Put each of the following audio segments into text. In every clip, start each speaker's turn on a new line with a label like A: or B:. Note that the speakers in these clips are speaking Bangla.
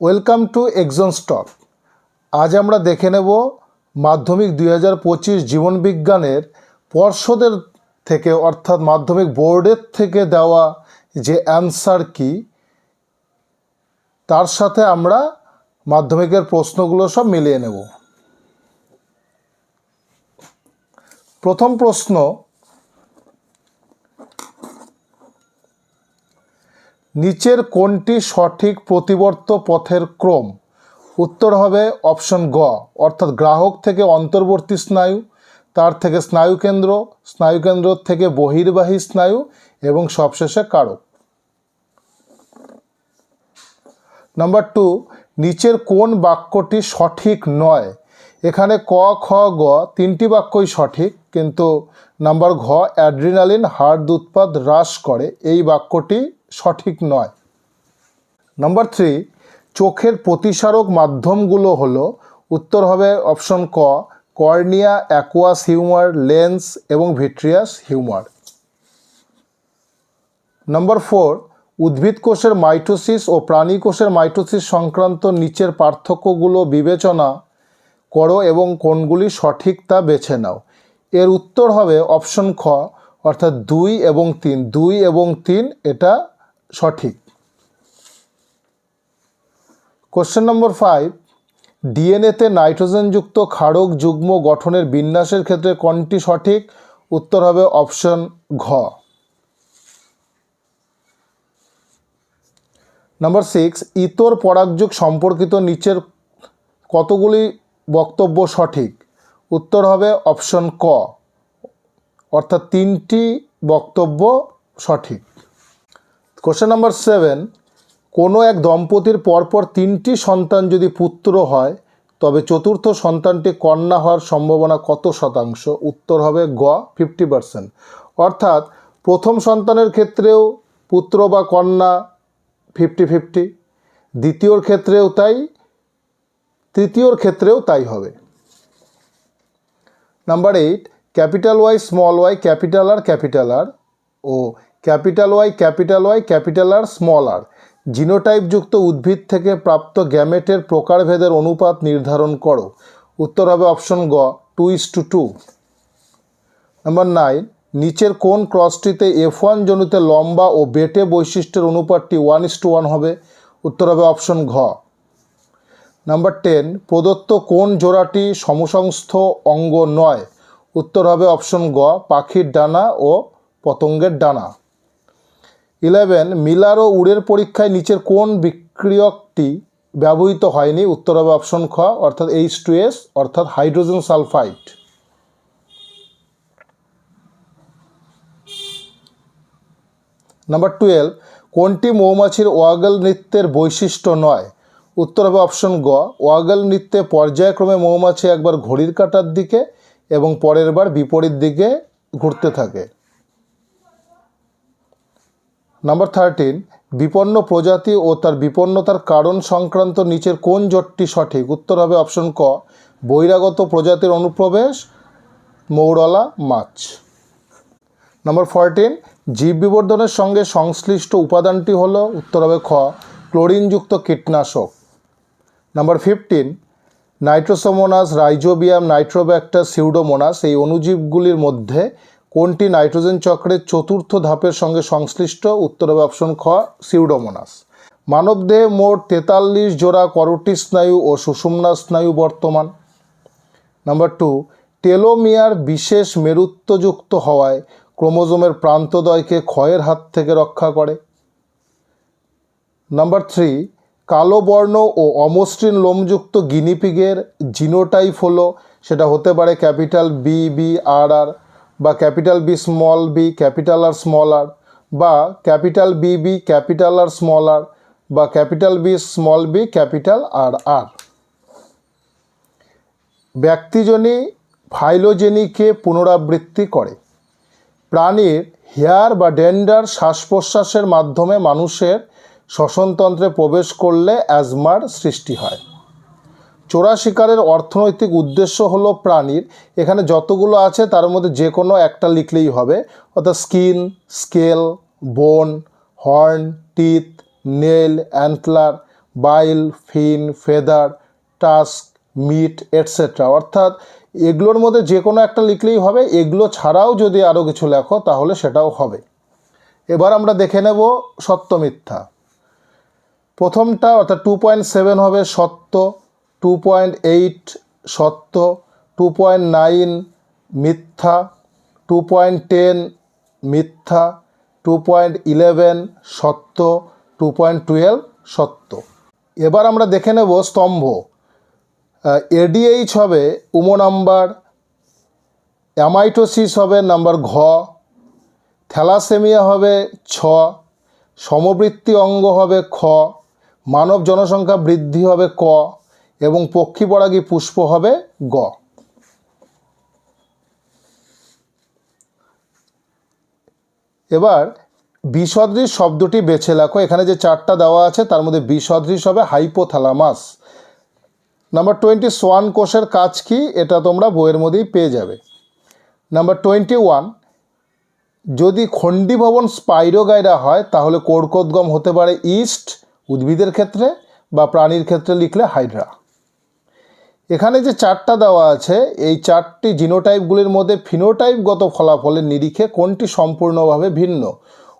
A: ওয়েলকাম টু এক্সন স্টক আজ আমরা দেখে নেব মাধ্যমিক দুই হাজার পঁচিশ জীবনবিজ্ঞানের পর্ষদের থেকে, অর্থাৎ মাধ্যমিক বোর্ডের থেকে দেওয়া যে অ্যান্সার কি, তার সাথে আমরা মাধ্যমিকের প্রশ্নগুলো সব মিলিয়ে নেব। প্রথম প্রশ্ন নিচের কোনটি সঠিক প্রতিবর্ত পথের ক্রম? উত্তর হবে অপশন গ, অর্থাৎ গ্রাহক থেকে অন্তর্বর্তী স্নায়ু, তার থেকে স্নায়ুকেন্দ্র স্নায়ুকেন্দ্র থেকে বহির্বাহী স্নায়ু এবং সবশেষে কারক। নাম্বার টু নিচের কোন বাক্যটি সঠিক নয়? এখানে ক, খ, গ তিনটি বাক্যই সঠিক, কিন্তু নাম্বার ঘ অ্যাড্রিনালিন হার্ট উৎপাদ হ্রাস করে। এই বাক্যটি সঠিক নয়। নাম্বার থ্রি চোখের প্রতিসারক মাধ্যমগুলো হলো, উত্তর হবে অপশন ক, কর্নিয়া অ্যাকোয়াস হিউমার লেন্স এবং ভিট্রিয়াস হিউমার নম্বর ফোর উদ্ভিদ কোষের মাইটোসিস ও প্রাণী কোষের মাইটোসিস সংক্রান্ত নিচের পার্থক্যগুলো বিবেচনা করো এবং কোনগুলি সঠিক তা বেছে নাও। এর উত্তর হবে অপশন খ, অর্থাৎ দুই এবং তিন। দুই এবং তিন, এটা সঠিক। কোশ্চেন নম্বর ফাইভ ডিএনএতে নাইট্রোজেনযুক্ত ক্ষারক যুগ্ম গঠনের বিন্যাসের ক্ষেত্রে কোনটি সঠিক? উত্তর হবে অপশন ঘ। নাম্বার সিক্স ইতর পরাগযুগ সম্পর্কিত নিচের কতগুলি বক্তব্য সঠিক? উত্তর হবে অপশন ক। অর্থাৎ তিনটি বক্তব্য সঠিক। কোশ্চেন নাম্বার সেভেন কোনো এক দম্পতির পরপর তিনটি সন্তান যদি পুত্র হয়, তবে চতুর্থ সন্তানটি কন্যা হওয়ার সম্ভাবনা কত শতাংশ? উত্তর হবে গ ফিফটি পার্সেন্ট অর্থাৎ প্রথম সন্তানের ক্ষেত্রেও পুত্র বা কন্যা ফিফটি ফিফটি দ্বিতীয়র ক্ষেত্রেও তাই, তৃতীয়র ক্ষেত্রেও তাই হবে। Number eight capital Y small Y capital R capital R ও capital Y capital Y, capital R, small R. জিনোটাইপযুক্ত উদ্ভিদ থেকে প্রাপ্ত গ্যামেটের প্রকারভেদের অনুপাত নির্ধারণ করো। উত্তর হবে অপশন গ, two is to two. Number nine, নিচের কোন ক্রসটিতে এফ ওয়ান জনিতে লম্বা ও বেটে বৈশিষ্ট্যের অনুপাতটি ওয়ান ইস টু ওয়ান হবে? উত্তর হবে অপশন ঘ। নাম্বার টেন, প্রদত্ত কোন জোড়াটি সমসংস্থ অঙ্গ নয়? উত্তর হবে অপশন গ, পাখির ডানা ও পতঙ্গের ডানা। ইলেভেন মিলার ও উড়ের পরীক্ষায় নিচের কোন বিক্রিয়কটি ব্যবহৃত হয়নি? উত্তর হবে অপশন খ, অর্থাৎ এইচ টু এস অর্থাৎ হাইড্রোজেন সালফাইড। নাম্বার টুয়েলভ কোনটি মৌমাছির ওয়াগল নৃত্যের বৈশিষ্ট্য নয়? উত্তর হবে অপশন গ, ওয়াগল নৃত্যে পর্যায়ক্রমে মৌমাছি একবার ঘড়ির কাঁটার দিকে এবং পরের বার বিপরীত দিকে ঘুরতে থাকে। নাম্বার থার্টিন বিপন্ন প্রজাতি ও তার বিপন্নতার কারণ সংক্রান্ত নিচের কোন জোটটি সঠিক? উত্তর হবে অপশন ক, বহিরাগত প্রজাতির অনুপ্রবেশ, মৌরলা, মাছ। নাম্বার ফোরটিন জীব বিবর্ধনের সঙ্গে সংশ্লিষ্ট উপাদানটি হলো, উত্তর হবে খ, ক্লোরিনযুক্ত কীটনাশক। Number fifteen Nitrosomonas Rhizobium Nitrobacter Pseudomonas এই অণুজীবগুলির মধ্যে কোনটি নাইট্রোজেন চক্রের চতুর্থ ধাপের সঙ্গে সংশ্লিষ্ট? উত্তর হবে অপশন খ, সিউডোমোনাস। মানবদেহে মোট তেতাল্লিশ জোড়া করোটি স্নায়ু ও সুষুম্না স্নায়ু বর্তমান। নাম্বার টু, টেলোমিয়ার বিশেষ মেরুত্বযুক্ত হওয়ায় ক্রোমোজোমের প্রান্তদয়কে ক্ষয়ের হাত থেকে রক্ষা করে। নাম্বার থ্রি, কালো বর্ণ ও অমসৃণ লোমযুক্ত গিনিপিগের জিনোটাইপ হলো, সেটা হতে পারে capital B B, R R. বা capital B small, B capital R small R বা capital B B capital R small R বা capital B small, B capital R R. ব্যক্তিজনী ফাইলোজেনিকে পুনরাবৃত্তি করে। প্রাণীর হেয়ার বা ডেন্ডার শ্বাস প্রশ্বাসের মাধ্যমে মানুষের শ্বসনতন্ত্রে প্রবেশ করলে অ্যাজমার সৃষ্টি হয়। চোরা শিকারের অর্থনৈতিক উদ্দেশ্য হলো প্রাণীর। এখানে যতগুলো আছে, তার মধ্যে যে কোনো একটা লিখলেই হবে। অর্থাৎ skin, scale, bone, horn, teeth, nail antler bile, fin, feather, tusk, meat etcetera অর্থাৎ এগুলোর মধ্যে যে কোনো একটা লিখলেই হবে। এগুলো ছাড়াও যদি আরও কিছু লেখো, তাহলে সেটাও হবে। এবার আমরা দেখে নেব সত্য মিথ্যা। প্রথমটা অর্থাৎ টু পয়েন্ট সেভেন হবে সত্য। টু পয়েন্ট এইট সত্য টু পয়েন্ট নাইন মিথ্যা টু পয়েন্ট টেন মিথ্যা টু পয়েন্ট ইলেভেন সত্য টু পয়েন্ট টুয়েলভ সত্য। এবার আমরা দেখে নেব স্তম্ভ। এডিএইচ হবে উমো নাম্বার অ্যামাইটোসিস হবে নাম্বার ঘ, থ্যালাসেমিয়া হবে ছ, সমবৃত্তি অঙ্গ হবে খ, মানব জনসংখ্যা বৃদ্ধি হবে ক এবং পক্ষীপরাগী পুষ্প হবে গ। এবার বিসদৃশ শব্দটি বেছে লেখো এখানে যে চারটা দেওয়া আছে, তার মধ্যে বিসদৃশ হবে হাইপোথ্যালামাস নাম্বার টোয়েন্টি সোয়ান কোষের কাজ কি? এটা তোমরা বইয়ের মধ্যেই পেয়ে যাবে। নাম্বার টোয়েন্টি ওয়ান যদি খণ্ডীভবন স্পাইরোগাইরা হয়, তাহলে কোরকোদ্গম হতে পারে ইস্ট, উদ্ভিদের ক্ষেত্রে বা প্রাণীর ক্ষেত্রে লিখলে হাইড্রা। এখানে যে চারটা দেওয়া আছে, এই চারটি জিনোটাইপগুলির মধ্যে ফিনোটাইপগত ফলাফলের নিরিখে কোনটি সম্পূর্ণভাবে ভিন্ন?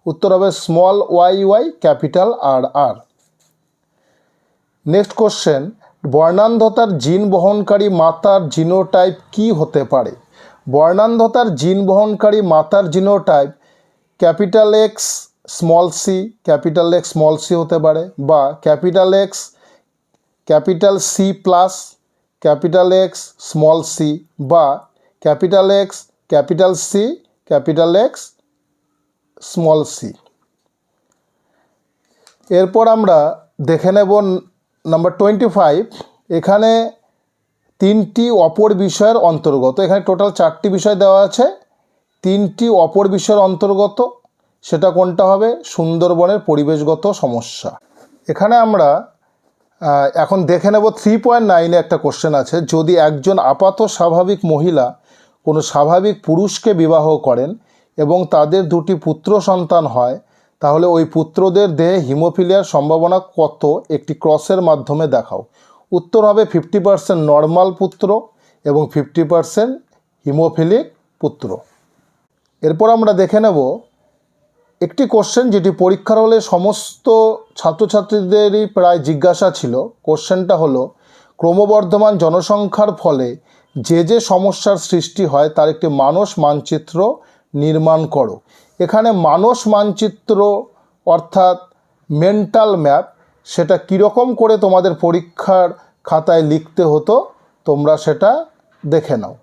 A: উত্তর হবে small Y Y, capital R R. Next question, বর্ণান্ধতার gene বহনকারী মাতার জিনোটাইপ কি হতে পারে? বর্ণান্ধতার জিন বহনকারী মাতার genotype capital X small C, capital X small C হতে পারে, বা capital X capital C plus capital X small C বা capital X capital C capital X small C এরপর আমরা দেখে নেব নাম্বার টোয়েন্টি ফাইভ এখানে তিনটি অপর বিষয়ের অন্তর্গত, এখানে টোটাল চারটি বিষয় দেওয়া আছে। তিনটি অপর বিষয়ের অন্তর্গত, সেটা কোনটা হবে? সুন্দরবনের পরিবেশগত সমস্যা। এখানে আমরা এখন দেখে নেব থ্রি পয়েন্ট নাইনে একটা কোশ্চেন আছে। যদি একজন আপাত স্বাভাবিক মহিলা কোনো স্বাভাবিক পুরুষকে বিবাহ করেন এবং তাদের দুটি পুত্র সন্তান হয়, তাহলে ওই পুত্রদের দেহে হিমোফিলিয়ার সম্ভাবনা কত? একটি ক্রসের মাধ্যমে দেখাও। উত্তর হবে ফিফটি পার্সেন্ট নর্মাল পুত্র এবং ফিফটি পার্সেন্ট হিমোফিলিক পুত্র। এরপর আমরা দেখে নেব একটি কোশ্চেন যেটি পরীক্ষার হলে সমস্ত ছাত্রছাত্রীদেরই প্রায় জিজ্ঞাসা ছিল। কোশ্চেনটা হলো, ক্রমবর্ধমান জনসংখ্যার ফলে যে যে সমস্যার সৃষ্টি হয় তার একটি মানস মানচিত্র নির্মাণ করো। এখানে মানস মানচিত্র অর্থাৎ মেন্টাল ম্যাপ সেটা কীরকম করে তোমাদের পরীক্ষার খাতায় লিখতে হতো, তোমরা সেটা দেখে নাও।